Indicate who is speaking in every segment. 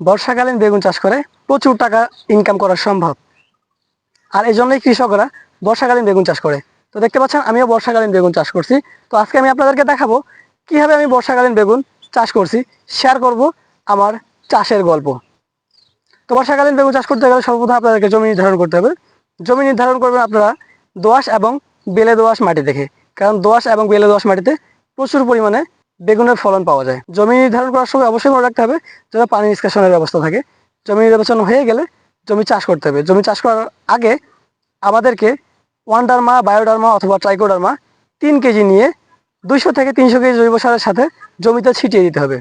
Speaker 1: বর্ষাকালীন বেগুন চাষ করে প্রচুর টাকা ইনকাম করা সম্ভব। আর এই জন্যই কৃষকরা বর্ষাকালীন বেগুন চাষ করে। তো দেখতে পাচ্ছেন, আমিও বর্ষাকালীন বেগুন চাষ করছি। তো আজকে আমি আপনাদেরকে দেখাবো কীভাবে আমি বর্ষাকালীন বেগুন চাষ করছি। শেয়ার করব আমার চাষের গল্প। তো বর্ষাকালীন বেগুন চাষ করতে গেলে সর্বপ্রথম আপনাদেরকে জমি নির্ধারণ করতে হবে। জমি নির্ধারণ করবেন আপনারা দোআঁশ এবং বেলে দোআঁশ মাটি দেখে। কারণ দোআঁশ এবং বেলে দোআঁশ মাটিতে প্রচুর পরিমাণে বেগুনের ফলন পাওয়া যায়। জমি নির্ধারণ করার সময় অবশ্যই মনে রাখতে হবে যেন পানি নিষ্কাশনের ব্যবস্থা থাকে। জমি নির্বাচন হয়ে গেলে জমি চাষ করতে হবে। জমি চাষ করার আগে আমাদেরকে ওয়ান্ডারমা, বায়োডারমা অথবা ট্রাইকোডারমা তিন কেজি নিয়ে দুইশো থেকে তিনশো কেজি জৈব সারের সাথে জমিতে ছিটিয়ে দিতে হবে।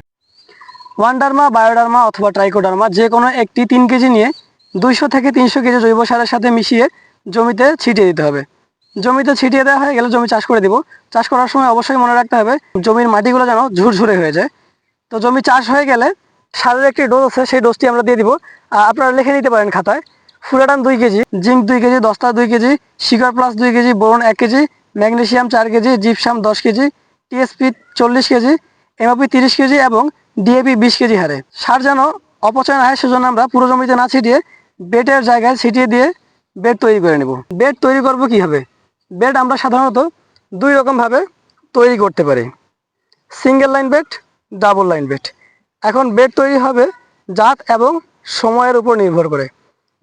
Speaker 1: ওয়ান্ডারমা, বায়োডারমা অথবা ট্রাইকোডারমা যে কোনো একটি তিন কেজি নিয়ে দুইশো থেকে তিনশো কেজি জৈব সারের সাথে মিশিয়ে জমিতে ছিটিয়ে দিতে হবে। জমিতে ছিটিয়ে দেওয়া হয়ে গেলে জমি চাষ করে দিব। চাষ করার সময় অবশ্যই মনে রাখতে হবে, জমির মাটিগুলো যেন ঝুরঝুরে হয়ে যায়। তো জমি চাষ হয়ে গেলে সারের একটি ডোজ আছে, সেই ডোজটি আমরা দিয়ে দিব। আপনারা লিখে নিতে পারেন খাতায়। ফুরাটান দুই কেজি, জিঙ্ক দুই কেজি, দস্তা দুই কেজি, শিকার প্লাস দুই কেজি, বোরন এক কেজি, ম্যাগনেশিয়াম চার কেজি, জিপসাম দশ কেজি, টিএসপি চল্লিশ কেজি এমওপি তিরিশ কেজি এবং ডিএপি বিশ কেজি হারে। সার যেন অপচয় না হয়, সেজন্য আমরা পুরো জমিতে না ছিটিয়ে বেডের জায়গায় ছিটিয়ে দিয়ে বেড তৈরি করে নেব। বেড তৈরি করব কীভাবে? বেড আমরা সাধারণত দুই রকমভাবে তৈরি করতে পারি। Single line bed double line bed এখন বেড তৈরি হবে জাত এবং সময়ের উপর নির্ভর করে।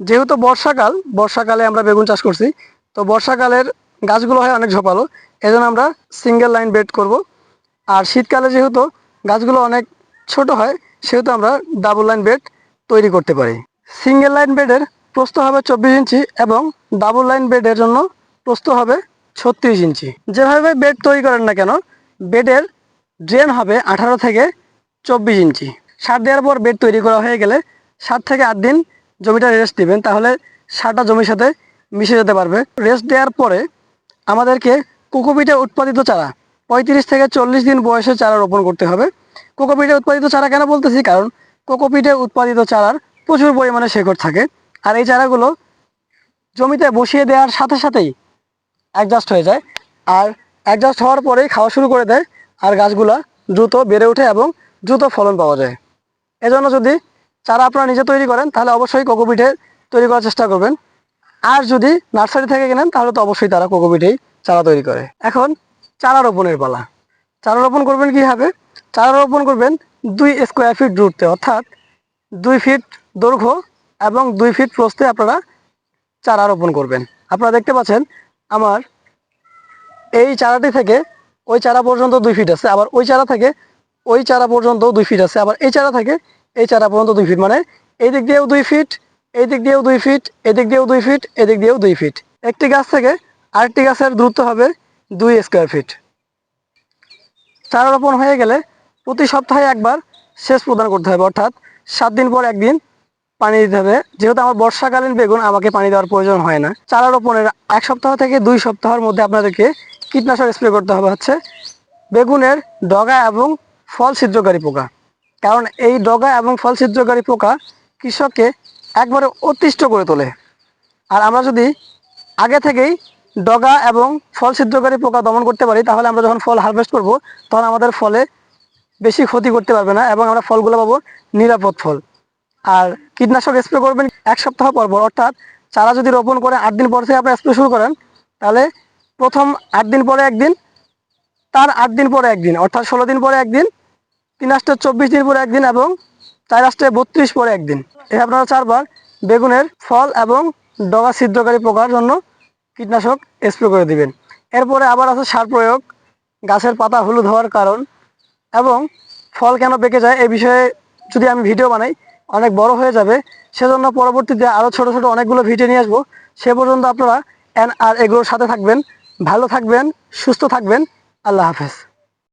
Speaker 1: যেহেতু বর্ষাকাল, বর্ষাকালে আমরা বেগুন চাষ করছি, তো বর্ষাকালের গাছগুলো হয় অনেক ঝোপালো, এজন্য আমরা সিঙ্গেল লাইন বেড করব। আর শীতকালে যেহেতু গাছগুলো অনেক ছোট হয়, সেহেতু আমরা ডাবল লাইন বেড তৈরি করতে পারি। সিঙ্গেল লাইন বেডের প্রস্থ হবে চব্বিশ ইঞ্চি এবং ডাবল লাইন বেডের জন্য প্রস্থ হবে ছত্রিশ ইঞ্চি। যেভাবে বেড তৈরি করেন না কেন বেডের ড্রেন হবে আঠারো থেকে চব্বিশ ইঞ্চি। সার দেওয়ার পর বেড তৈরি করা হয়ে গেলে সাত থেকে আট দিন জমিটা রেস্ট দিবেন তাহলে সারটা জমির সাথে মিশে যেতে পারবে। রেস্ট দেওয়ার পরে আমাদেরকে কোকোপিটে উৎপাদিত চারা, পঁয়ত্রিশ থেকে চল্লিশ দিন বয়সে চারা রোপণ করতে হবে। কোকোপিটে উৎপাদিত চারা কেন বলতেছি? কারণ কোকোপিটে উৎপাদিত চারার প্রচুর পরিমাণে শেকড় থাকে। আর এই চারাগুলো জমিতে বসিয়ে দেওয়ার সাথে সাথেই অ্যাডজাস্ট হয়ে যায়। আর অ্যাডজাস্ট হওয়ার পরেই খাওয়া শুরু করে দেয় আর গাছগুলা দ্রুত বেড়ে ওঠে এবং দ্রুত ফলন পাওয়া যায়। এজন্য যদি চারা আপনারা নিজে তৈরি করেন, তাহলে অবশ্যই কোকোপিঠে তৈরি করার চেষ্টা করবেন। আর যদি নার্সারি থেকে কেনেন, তাহলে তো অবশ্যই তারা কোকোপিঠেই চারা তৈরি করে। এখন চারা রোপণের পালা। চারা রোপণ করবেন কীভাবে? চারা রোপণ করবেন দুই স্কোয়ার ফিট দূরত্বে, অর্থাৎ দুই ফিট দৈর্ঘ্য এবং দুই ফিট প্রস্তে আপনারা চারা রোপণ করবেন। আপনারা দেখতে পাচ্ছেন আমার এই চারাটি থেকে ওই চারা পর্যন্ত দুই ফিট আছে, আবার ওই চারা থেকে ওই চারা পর্যন্ত দুই ফিট আছে, আবার এই চারা থেকে এই চারা পর্যন্ত দুই ফিট মানে এই দিক দিয়েও দুই ফিট এই দিক দিয়েও দুই ফিট এদিক দিয়েও দুই ফিট এদিক দিয়েও দুই ফিট একটি গাছ থেকে আরেকটি গাছের দূরত্ব হবে দুই স্কোয়ার ফিট চারা রোপণ হয়ে গেলে প্রতি সপ্তাহে একবার সেচ প্রদান করতে হবে, অর্থাৎ সাত দিন পর একদিন পানি দিতে হবে। যেহেতু আমার বর্ষাকালীন বেগুন, আমাকে পানি দেওয়ার প্রয়োজন হয় না। চারা রোপণের এক সপ্তাহ থেকে দুই সপ্তাহের মধ্যে আপনাদেরকে কীটনাশক স্প্রে করতে হবে হচ্ছে বেগুনের ডগা এবং ফল ছিদ্রকারী পোকা। কারণ এই ডগা এবং ফল ছিদ্রকারী পোকা কৃষককে একবারে অতিষ্ঠ করে তোলে। আর আমরা যদি আগে থেকেই ডগা এবং ফল ছিদ্রকারী পোকা দমন করতে পারি, তাহলে আমরা যখন ফল হারভেস্ট করব, তখন আমাদের ফলে বেশি ক্ষতি করতে পারবে না এবং আমরা ফলগুলো পাবো নিরাপদ ফল। আর কীটনাশক স্প্রে করবেন এক সপ্তাহ পর পর, অর্থাৎ চারা যদি রোপণ করে আট দিন পর থেকে আপনি স্প্রে শুরু করেন, তাহলে প্রথম আট দিন পরে একদিন, তার আট দিন পরে একদিন, অর্থাৎ ষোলো দিন পরে একদিন, তিন আসতে চব্বিশ দিন পরে একদিন এবং চার আসতে বত্রিশ পরে একদিন। এই আপনারা চারবার বেগুনের ফল এবং ডগা ছিদ্রকারী পোকার জন্য কীটনাশক স্প্রে করে দিবেন। এরপরে আবার আছে সার প্রয়োগ, গাছের পাতা হলুদ হওয়ার কারণ এবং ফল কেন বেঁকে যায় এই বিষয়ে যদি আমি ভিডিও বানাই অনেক বড় হয়ে যাবে। সেজন্য পরবর্তীতে আরও ছোট ছোট অনেকগুলো ভিডিও নিয়ে আসব। সে পর্যন্ত আপনারা এন আর এগুলোর সাথে থাকবেন, ভালো থাকবেন, সুস্থ থাকবেন। আল্লাহ হাফেজ।